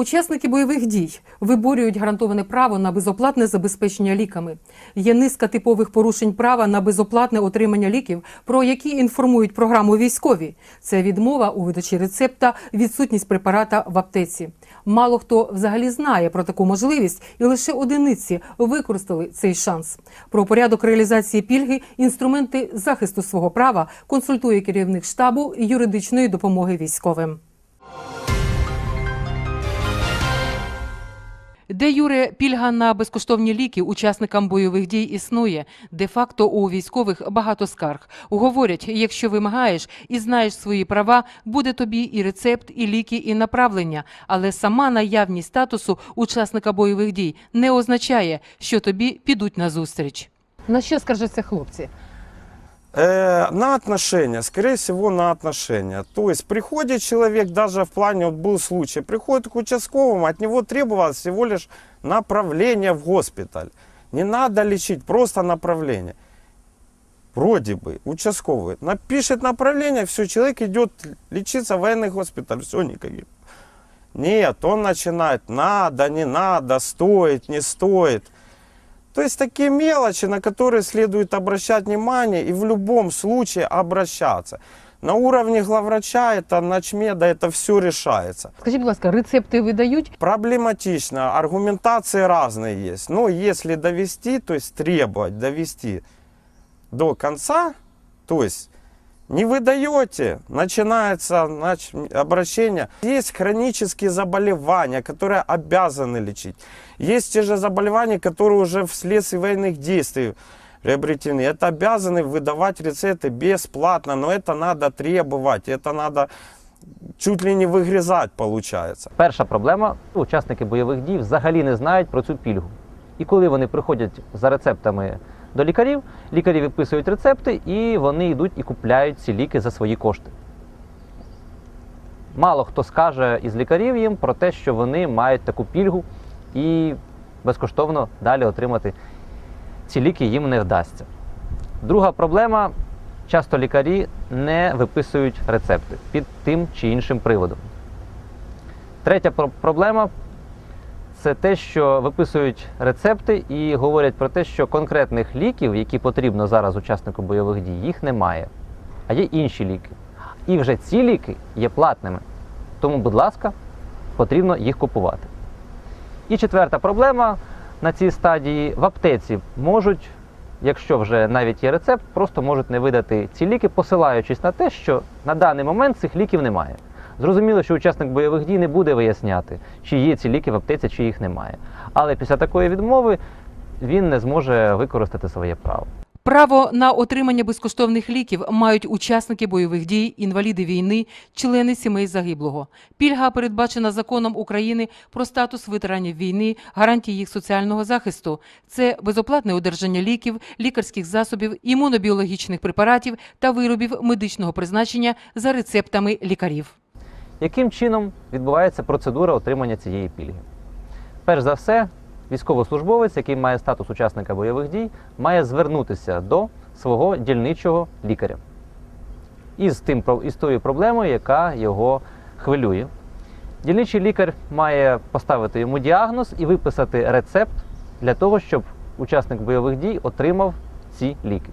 Учасники бойових дій виборюють гарантоване право на безоплатне забезпечення ліками. Є низка типових порушень права на безоплатне отримання ліків, про які інформують програму військові. Це відмова у видачі рецепта, відсутність препарата в аптеці. Мало хто взагалі знає про таку можливість, і лише одиниці використали цей шанс. Про порядок реалізації пільги, інструменти захисту свого права консультує керівник штабу юридичної допомоги військовим. Де Юре пільга на безкоштовні ліки учасникам бойових дій існує. Де-факто у військових багато скарг. Говорять, якщо вимагаєш і знаєш свої права, буде тобі і рецепт, і ліки, і направлення. Але сама наявність статусу учасника бойових дій не означає, що тобі підуть на зустріч. На що скаржаться хлопці? Э, на отношения, скорее всего, на отношения. То есть приходит человек, даже в плане, вот был случай, приходит к участковому, от него требовалось всего лишь направление в госпиталь. Не надо лечить, просто направление. Вроде бы, участковый напишет направление, все, человек идет лечиться в военный госпиталь, все, никаких. Нет, он начинает, надо, не надо, стоит, не стоит. То есть такие мелочи, на которые следует обращать внимание и в любом случае обращаться. На уровне главврача, это начмеда, это все решается. Скажіть, будь ласка, рецепти видають? Проблематично, аргументации разные есть. Но если довести, то есть требовать довести до конца, то есть не выдаете, начинается нач- обращение. Есть хронические заболевания, которые обязаны лечить. Есть те же заболевания, которые уже вследствие военных действий приобретены. Это обязаны выдавать рецепты бесплатно, но это надо требовать, это надо чуть ли не выгрызать получается. Перша проблема учасники бойових дій взагалі не знають про цю пільгу. І коли вони приходять за рецептами до лікарів, лікарі виписують рецепти і вони йдуть і купляють ці ліки за свої кошти. Мало хто скаже із лікарів їм про те, що вони мають таку пільгу і безкоштовно далі отримати ці ліки їм не вдасться. Друга проблема часто лікарі не виписують рецепти під тим чи іншим приводом. Третя проблема це те, що виписують рецепти і говорять про те, що конкретних ліків, які потрібно зараз учаснику бойових дій, їх немає. А є інші ліки. І вже ці ліки є платними. Тому, будь ласка, потрібно їх купувати. І четверта проблема на цій стадії в аптеці можуть, якщо вже навіть є рецепт, просто можуть не видати ці ліки, посилаючись на те, що на даний момент цих ліків немає. Зрозуміло, що учасник бойових дій не буде виясняти, чи є ці ліки в аптеці, чи їх немає. Але після такої відмови він не зможе використати своє право. Право на отримання безкоштовних ліків мають учасники бойових дій, інваліди війни, члени сімей загиблого. Пільга передбачена законом України про статус ветеранів війни, гарантії їх соціального захисту. Це безоплатне одержання ліків, лікарських засобів, імунобіологічних препаратів та виробів медичного призначення за рецептами лікарів. Яким чином відбувається процедура отримання цієї пільги? Перш за все, військовослужбовець, який має статус учасника бойових дій, має звернутися до свого дільничого лікаря із, тим, із тою проблемою, яка його хвилює. Дільничий лікар має поставити йому діагноз і виписати рецепт для того, щоб учасник бойових дій отримав ці ліки.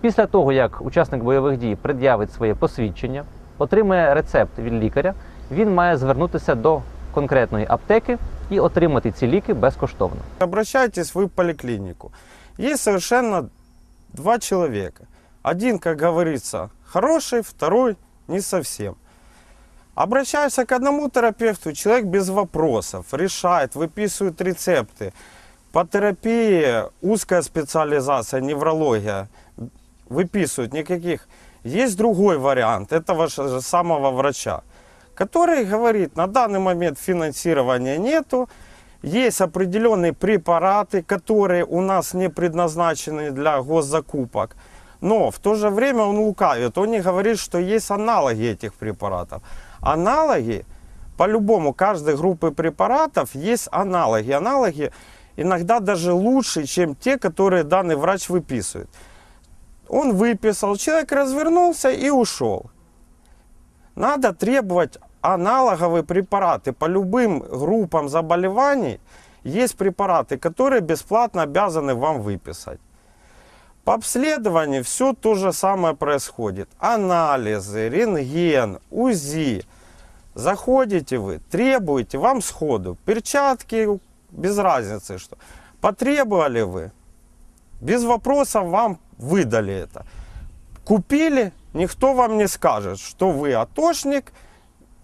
Після того, як учасник бойових дій пред'явить своє посвідчення, отримає рецепт від лікаря, він має звернутися до конкретної аптеки і отримати ці ліки безкоштовно. Обращайтесь вы в поликлинику. Есть совершенно два человека. Один, как говорится, хороший, второй не совсем. Обращаешься к одному терапевту, человек без вопросов, решает, выписывает рецепты. По терапии узкая специализация, неврология, выписывают никаких. Есть другой вариант этого же самого врача, который говорит, на данный момент финансирования нету, есть определенные препараты, которые у нас не предназначены для госзакупок. Но в то же время он лукавит. Он не говорит, что есть аналоги этих препаратов. Аналоги, по-любому, каждой группы препаратов есть аналоги. Аналоги иногда даже лучше, чем те, которые данный врач выписывает. Он выписал, человек развернулся и ушел. Надо требовать аналоговые препараты по любым группам заболеваний. Есть препараты, которые бесплатно обязаны вам выписать. По обследованию все то же самое происходит. Анализы, рентген, УЗИ. Заходите вы, требуете, вам сходу. Перчатки, без разницы что. Потребовали вы, без вопросов вам выдали это. Купили, никто вам не скажет, что вы атошник,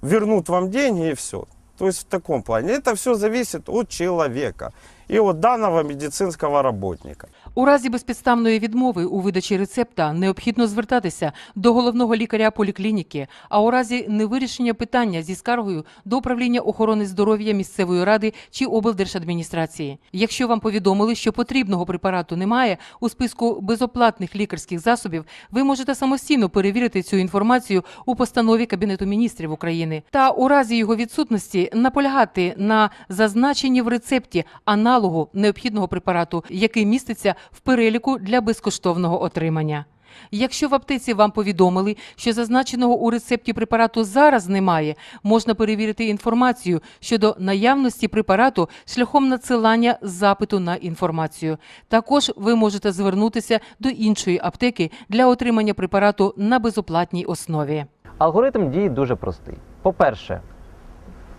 вернут вам деньги и все. То есть в таком плане. Это все зависит от человека и от данного медицинского работника. У разі безпідставної відмови у видачі рецепта необхідно звертатися до головного лікаря поліклініки, а у разі невирішення питання зі скаргою до управління охорони здоров'я місцевої ради чи облдержадміністрації. Якщо вам повідомили, що потрібного препарату немає у списку безоплатних лікарських засобів, ви можете самостійно перевірити цю інформацію у постанові Кабінету міністрів України та у разі його відсутності наполягати на зазначенні в рецепті аналогу необхідного препарату, який міститься в переліку для безкоштовного отримання. Якщо в аптеці вам повідомили, що зазначеного у рецепті препарату зараз немає, можна перевірити інформацію щодо наявності препарату шляхом надсилання запиту на інформацію. Також ви можете звернутися до іншої аптеки для отримання препарату на безоплатній основі. Алгоритм дій дуже простий. По-перше,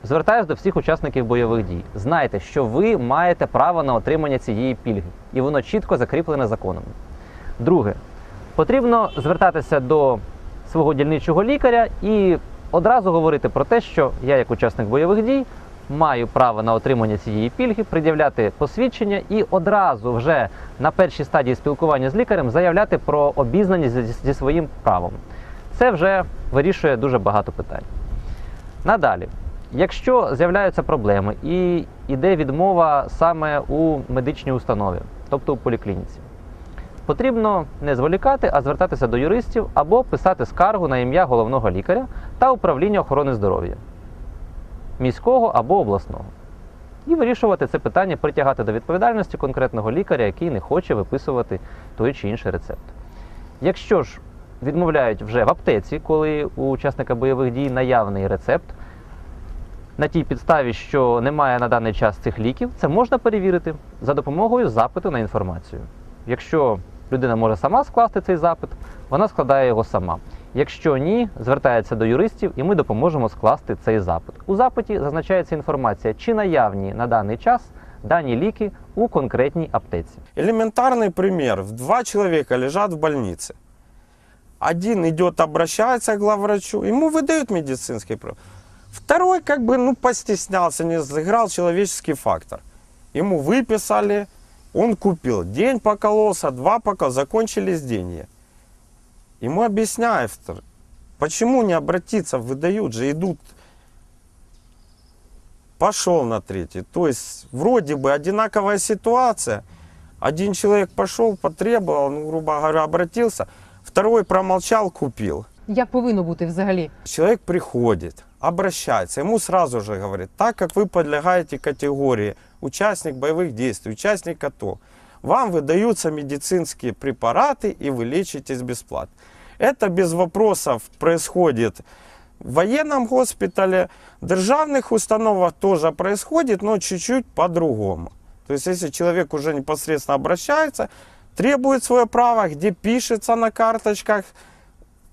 звертаюся до всіх учасників бойових дій. Знайте, що ви маєте право на отримання цієї пільги, і воно чітко закріплене законом. Друге, потрібно звертатися до свого дільничого лікаря і одразу говорити про те, що я, як учасник бойових дій, маю право на отримання цієї пільги, пред'являти посвідчення і одразу вже на першій стадії спілкування з лікарем заявляти про обізнаність зі своїм правом. Це вже вирішує дуже багато питань. Надалі, якщо з'являються проблеми і йде відмова саме у медичній установі, тобто у поліклініці, потрібно не зволікати, а звертатися до юристів або писати скаргу на ім'я головного лікаря та управління охорони здоров'я міського або обласного. І вирішувати це питання, притягати до відповідальності конкретного лікаря, який не хоче виписувати той чи інший рецепт. Якщо ж відмовляють вже в аптеці, коли у учасника бойових дій наявний рецепт, на тій підставі, що немає на даний час цих ліків, це можна перевірити за допомогою запиту на інформацію. Якщо людина може сама скласти цей запит, вона складає його сама. Якщо ні, звертається до юристів, і ми допоможемо скласти цей запит. У запиті зазначається інформація, чи наявні на даний час дані ліки у конкретній аптеці. Элементарный пример. Два человека лежат в больнице. Один идет, обращается к главврачу, ему выдают медицинский прав. Второй как бы ну, постеснялся, не сыграл человеческий фактор. Ему выписали, он купил. День покололся, два покололся, закончились деньги. Ему объясняют, почему не обратиться, выдают же, идут. Пошел на третий. То есть вроде бы одинаковая ситуация. Один человек пошел, потребовал, ну, грубо говоря, обратился. Второй промолчал, купил. Як повинно бути взагалі? Человек приходит, обращается, ему сразу же говорит, так как вы подлягаете категории участник боевых действий, участник АТО, вам выдаются медицинские препараты и вы лечитесь бесплатно. Это без вопросов происходит в военном госпитале, в державных установах тоже происходит, но чуть-чуть по-другому. То есть если человек уже непосредственно обращается, требует свое право, где пишется на карточках,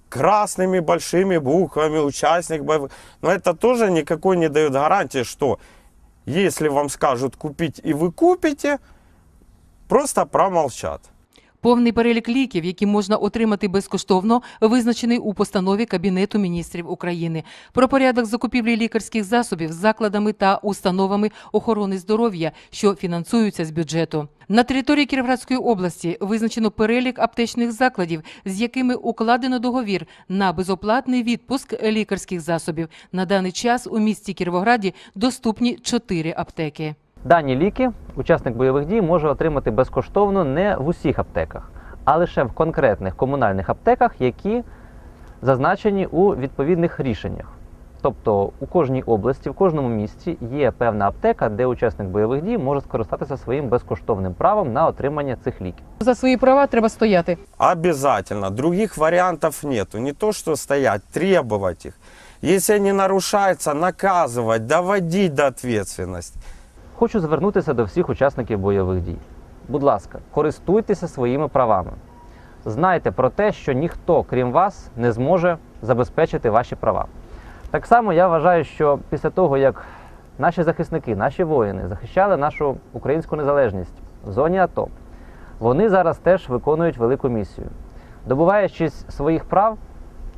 красными большими буквами участник боевых. Но это тоже никакой не дает гарантии, что если вам скажут купить и вы купите, просто промолчат. Повний перелік ліків, які можна отримати безкоштовно, визначений у постанові Кабінету міністрів України про порядок закупівлі лікарських засобів закладами та установами охорони здоров'я, що фінансуються з бюджету. На території Кіровоградської області визначено перелік аптечних закладів, з якими укладено договір на безоплатний відпуск лікарських засобів. На даний час у місті Кіровограді доступні чотири аптеки. Дані ліки учасник бойових дій може отримати безкоштовно не в усіх аптеках, а лише в конкретних комунальних аптеках, які зазначені у відповідних рішеннях. Тобто у кожній області, в кожному місті є певна аптека, де учасник бойових дій може скористатися своїм безкоштовним правом на отримання цих ліків. За свої права треба стояти. Обязательно. Других вариантов нету. Не то, что стоять, требовать их. Если они нарушаются, наказывать, доводить до ответственности. Хочу звернутися до всіх учасників бойових дій. Будь ласка, користуйтеся своїми правами. Знайте про те, що ніхто, крім вас, не зможе забезпечити ваші права. Так само я вважаю, що після того, як наші захисники, наші воїни захищали нашу українську незалежність в зоні АТО, вони зараз теж виконують велику місію. Добуваючись своїх прав,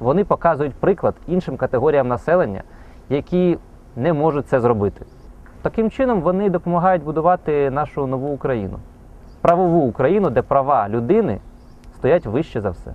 вони показують приклад іншим категоріям населення, які не можуть це зробити. Таким чином вони допомагають будувати нашу нову Україну, правову Україну, де права людини стоять вище за все.